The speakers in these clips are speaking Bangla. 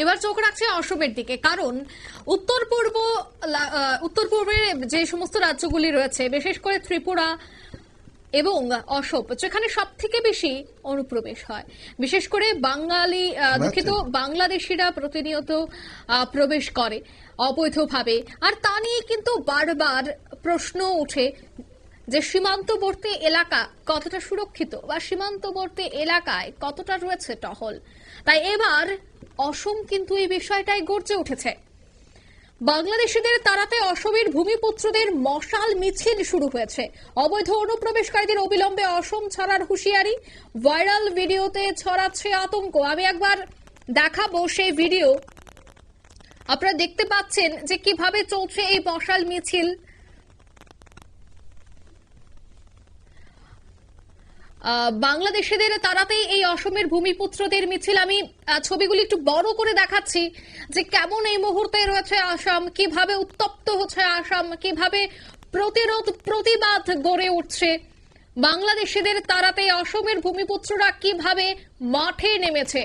এবার চোখ রাখছে অসমের দিকে কারণ উত্তর পূর্ব উত্তর পূর্বের যে সমস্ত রাজ্যগুলি রয়েছে বিশেষ করে ত্রিপুরা এবং অসম যেখানে সব থেকে বেশি অনুপ্রবেশ হয়। বিশেষ করে বাঙালি দুঃখিত বাংলাদেশিরা প্রতিনিয়ত প্রবেশ করে অবৈধভাবে। আর তা নিয়ে কিন্তু বারবার প্রশ্ন উঠে যে সীমান্তবর্তী এলাকা কতটা সুরক্ষিত বা সীমান্তবর্তী এলাকায় কতটা রয়েছে টহল? তাই এবার অসম কিন্তু এই বিষয়টাই গর্জে উঠেছে। বাংলাদেশিদের তাড়াতে অসমের ভূমিপুত্রদের মশাল মিছিল শুরু হয়েছে। অবৈধ অনুপ্রবেশকারীদের অবিলম্বে অসম ছাড়ার হুঁশিয়ারি। ভাইরাল ভিডিওতে ছড়াচ্ছে আতঙ্ক। আমি একবার দেখাবো সেই ভিডিও। আপনারা দেখতে পাচ্ছেন যে কীভাবে চলছে এই মশাল মিছিল। বাংলাদেশিদের তারাতেই এই অসমের ভূমিপুত্রদের মিছিল। আমি ছবিগুলি একটু বড় করে দেখাচ্ছি যে কেমন এই মুহূর্তে রয়েছে আসাম, কীভাবে উত্তপ্ত হচ্ছে আসাম, কীভাবে প্রতিরোধ প্রতিবাদ গড়ে উঠছে। বাংলাদেশিদের তাড়াতে অসমের ভূমিপুত্ররা কীভাবে মাঠে নেমেছে।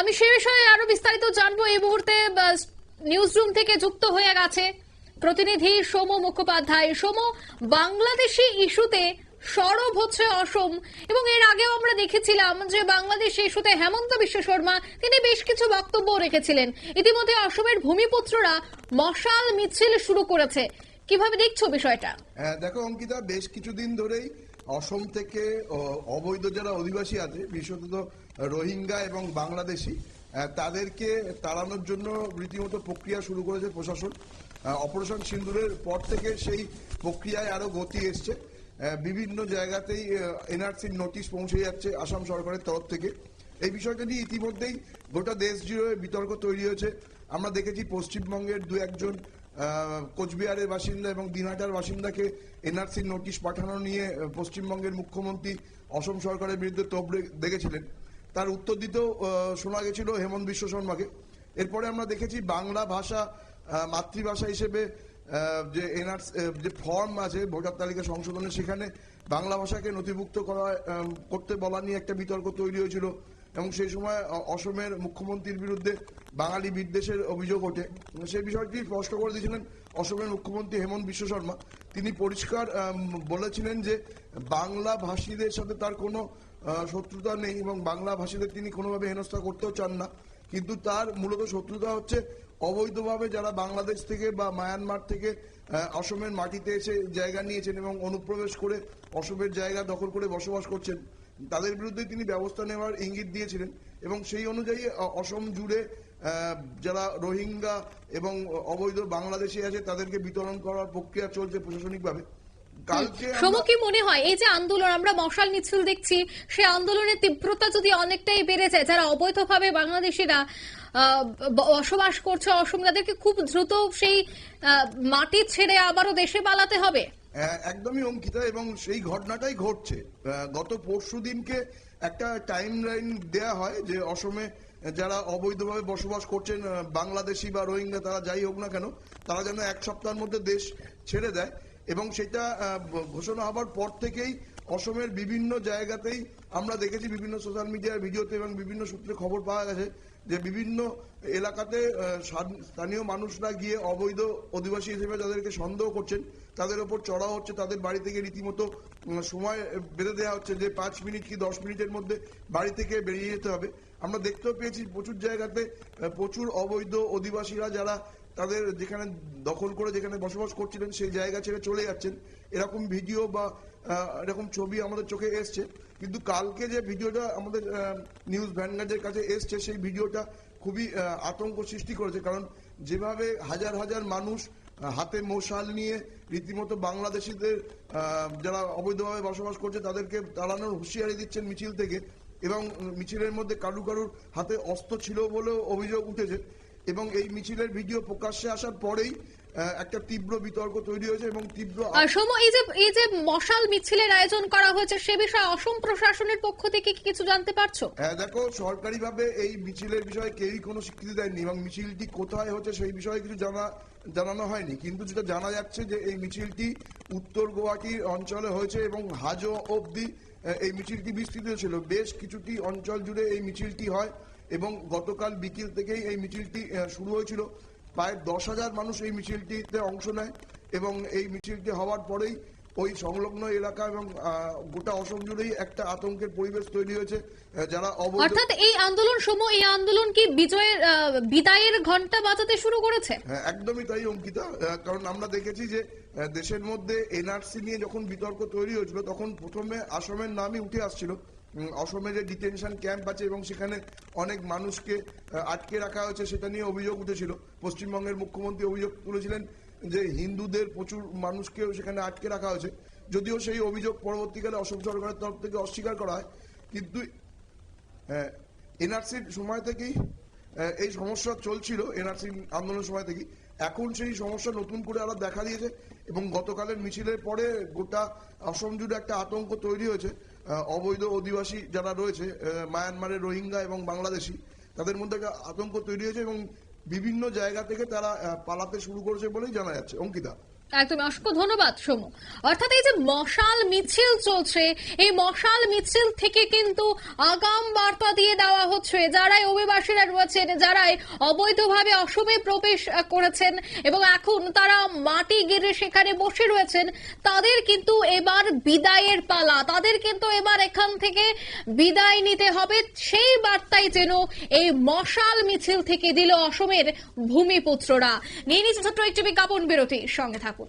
আমি সে বিষয়ে আরও বিস্তারিত জানব। এই মুহূর্তে নিউজ রুম থেকে যুক্ত হয়ে গেছে প্রতিনিধি সোম মুখোপাধ্যায়। সোম বাংলাদেশি ইস্যুতে সরব হচ্ছে অসম এবং এর আগেও আমরা দেখেছিলাম যে বাংলাদেশ ইস্যুতে হেমন্ত বিশ্ব শর্মা তিনি বেশ কিছু বক্তব্য রেখেছিলেন। ইতিমধ্যে অসমের ভূমিপুত্ররা মশাল মিছিল শুরু করেছে। কীভাবে দেখছ বিষয়টা? হ্যাঁ, দেখো অঙ্কিতা বেশ কিছুদিন ধরেই অসম থেকে অবৈধ যারা অধিবাসী আছে বিশেষত রোহিঙ্গা এবং বাংলাদেশি তাদেরকে তাড়ানোর জন্য রীতিমতো প্রক্রিয়া শুরু করেছে প্রশাসন। অপারেশন সিন্দুরের পর থেকে সেই প্রক্রিয়ায় আরও গতি এসছে। বিভিন্ন জায়গাতেই এনআরসির নোটিশ পৌঁছে যাচ্ছে আসাম সরকারের তরফ থেকে। এই বিষয়টা নিয়ে ইতিমধ্যেই গোটা দেশ জুড়ে বিতর্ক তৈরি হয়েছে। আমরা দেখেছি পশ্চিমবঙ্গের দু একজন কোচবিহারের বাসিন্দা এবং দিনহাটার বাসিন্দাকে এনআরসির নোটিশ পাঠানো নিয়ে পশ্চিমবঙ্গের মুখ্যমন্ত্রী অসম সরকারের বিরুদ্ধে তোপ দেখেছিলেন। তার উত্তর দিতেও শোনা গেছিল হেমন্ত বিশ্ব শর্মাকে। এরপরে আমরা দেখেছি বাংলা ভাষা মাতৃভাষা হিসেবে যে এনআরস যে ফর্ম আছে, ভোটার তালিকা সংশোধনে সেখানে বাংলা ভাষাকে নথিভুক্ত করা করতে বলা নিয়ে একটা বিতর্ক তৈরি হয়েছিল। এবং সেই সময় অসমের মুখ্যমন্ত্রীর বিরুদ্ধে বাঙালি বিদ্বেষের অভিযোগ ওঠে। সেই বিষয়টি স্পষ্ট করে দিয়েছিলেন অসমের মুখ্যমন্ত্রী হেমন্ত বিশ্ব শর্মা। তিনি পরিষ্কার বলেছিলেন যে বাংলা ভাষীদের সাথে তার কোনো শত্রুতা নেই এবং বাংলা ভাষীদের তিনি কোনোভাবে হেনস্থা করতেও চান না। কিন্তু তার মূলত শত্রুতা হচ্ছে অবৈধভাবে যারা বাংলাদেশ থেকে বা মায়ানমার থেকে অসমের মাটিতে এসে জায়গা নিয়েছেন এবং অনুপ্রবেশ করে অসমের জায়গা দখল করে বসবাস করছেন। তাদের বিরুদ্ধে তিনি ব্যবস্থা নেওয়ার ইঙ্গিত দিয়েছিলেন এবং সেই অনুযায়ী অসম জুড়ে যারা রোহিঙ্গা এবং অবৈধ বাংলাদেশি আছে, তাদেরকে বিতরণ করার প্রক্রিয়া চলছে প্রশাসনিকভাবে। কালকে সোম আমরা- কি মনে হয়, এই যে আন্দোলন, আমরা মশাল মিছিল দেখছি সেই আন্দোলনের তীব্রতা যদি অনেকটাই বেড়ে যায়, যারা অবৈধভাবে বাংলাদেশিরা বসবাস করছে অসম, তাদেরকে খুব দ্রুত সেই মাটি ছেড়ে আবারও দেশে পালাতে হবে? একদমই অঙ্কিতা, এবং সেই ঘটনাটাই ঘটছে। গত পরশু দিনকে একটা টাইম লাইন দেওয়া হয় যে অসমে যারা অবৈধভাবে বসবাস করছেন বাংলাদেশি বা রোহিঙ্গা, তারা যাই হোক না কেন, তারা যেন এক সপ্তাহের মধ্যে দেশ ছেড়ে দেয়। এবং সেটা ঘোষণা হবার পর থেকেই অসমের বিভিন্ন জায়গাতেই আমরা দেখেছি বিভিন্ন সোশ্যাল মিডিয়ার ভিডিওতে এবং বিভিন্ন সূত্রে খবর পাওয়া গেছে যে বিভিন্ন এলাকাতে স্থানীয় মানুষরা গিয়ে অবৈধ অধিবাসী হিসেবে যাদেরকে সন্দেহ করছেন, তাদের ওপর চড়া হচ্ছে, তাদের বাড়ি থেকে রীতিমতো সময় বেঁধে দেওয়া হচ্ছে যে পাঁচ মিনিট কি দশ মিনিটের মধ্যে বাড়ি থেকে বেরিয়ে যেতে হবে। আমরা দেখতেও পেয়েছি প্রচুর জায়গাতে প্রচুর অবৈধ অধিবাসীরা যারা তাদের যেখানে দখল করে যেখানে বসবাস করছিলেন, সেই জায়গা ছেড়ে চলে যাচ্ছেন। এরকম ভিডিও বা এরকম ছবি আমাদের চোখে এসছে। কিন্তু কালকে যে ভিডিওটা আমাদের নিউজ ভ্যানগার্ডের কাছে এসছে, সেই ভিডিওটা খুবই আতঙ্ক সৃষ্টি করেছে। কারণ যেভাবে হাজার হাজার মানুষ হাতে মশাল নিয়ে রীতিমতো বাংলাদেশিদের যারা অবৈধভাবে বসবাস করছে, তাদেরকে তাড়ানোর হুঁশিয়ারি দিচ্ছেন মিছিল থেকে। এবং মিছিলের মধ্যে কারু কারুর হাতে অস্ত্র ছিল বলেও অভিযোগ উঠেছে। এবং এই মিছিলের ভিডিও প্রকাশ্যে আসার পরেই একটা তীব্র বিতর্ক তৈরি হয়েছে এবং তীব্র আর সোম এই যে এই যে মশাল মিছিলের আয়োজন করা হয়েছে সে বিষয়ে অসম প্রশাসনের পক্ষ থেকে কি কিছু জানতে পারছ? হ্যাঁ দেখো সরকারিভাবে এই মিছিলের বিষয়ে কেউই কোনো স্বীকৃতি দেয়নি এবং মিছিলটি কোথায় হচ্ছে সেই বিষয়ে কিছু জানা জানানো হয়নি। কিন্তু যেটা জানা যাচ্ছে যে এই মিছিলটি উত্তর গুয়াহাটির অঞ্চলে হয়েছে এবং হাজো অবধি এই মিছিলটি বিস্তৃত ছিল। বেশ কিছুটি অঞ্চল জুড়ে এই মিছিলটি হয়। এবং গতকাল বিকেল থেকেই এই মিছিলটি শুরু হয়েছিল। প্রায় দশ হাজার মানুষ এই মিছিলটিতে অংশ নেয় এবং এই মিছিলটি হওয়ার পরেই ওই সংলগ্ন এলাকা এবং গোটা অসম জুড়েই একটা আতঙ্কের পরিবেশ তৈরি হয়েছে যারা অর্থাৎ এই আন্দোলন সমূহ এই আন্দোলন কি বিজয়ের বিদায়ের ঘণ্টা বাজাতে শুরু করেছে? হ্যাঁ একদমই তাই অঙ্কিতা। কারণ আমরা দেখেছি যে দেশের মধ্যে এনআরসি নিয়ে যখন বিতর্ক তৈরি হয়েছিল তখন প্রথমে আসামের নামই উঠে আসছিল। অসমে যে ডিটেনশন ক্যাম্প আছে এবং সেখানে অনেক মানুষকে আটকে রাখা হয়েছে, সেটা নিয়ে অভিযোগ উঠেছিল। পশ্চিমবঙ্গের মুখ্যমন্ত্রী অভিযোগ তুলেছিলেন যে হিন্দুদের প্রচুর মানুষকেও সেখানে আটকে রাখা হয়েছে। যদিও সেই অভিযোগ পরবর্তীকালে অসম সরকারের তরফ থেকে অস্বীকার করা হয়, কিন্তু এনআরসির সময় থেকেই এই সমস্যা চলছিল, এনআরসি আন্দোলনের সময় থেকেই। এখন সেই সমস্যা নতুন করে আবার দেখা দিয়েছে এবং গতকালের মিছিলের পরে গোটা অসম জুড়ে একটা আতঙ্ক তৈরি হয়েছে। অবৈধ অধিবাসী যারা রয়েছে মায়ানমারের রোহিঙ্গা এবং বাংলাদেশি, তাদের মধ্যে একটা আতঙ্ক তৈরি হয়েছে এবং বিভিন্ন জায়গা থেকে তারা পালাতে শুরু করেছে বলেই জানা যাচ্ছে। অঙ্কিতা। একদম, অসংখ্য ধন্যবাদ, সমু। অর্থাৎ এই যে মশাল মিছিল চলছে, এই মশাল মিছিল থেকে কিন্তু আগাম বার্তা দিয়ে দেওয়া হচ্ছে, যারাই অভিবাসীরা রয়েছেন, যারাই অবৈধভাবে অসমে প্রবেশ করেছেন, এবং এখন তারা মাটি গেড়ে সেখানে বসে রয়েছেন, তাদের কিন্তু এবার বিদায়ের পালা। তাদের কিন্তু এবার এখান থেকে বিদায় নিতে হবে। সেই বার্তাই যেন এই মশাল মিছিল থেকে দিল অসমের ভূমিপুত্ররা। নিয়ে নিচ্ছে ছোট্ট একটি বিজ্ঞাপন বিরতি। সঙ্গে থাকুন।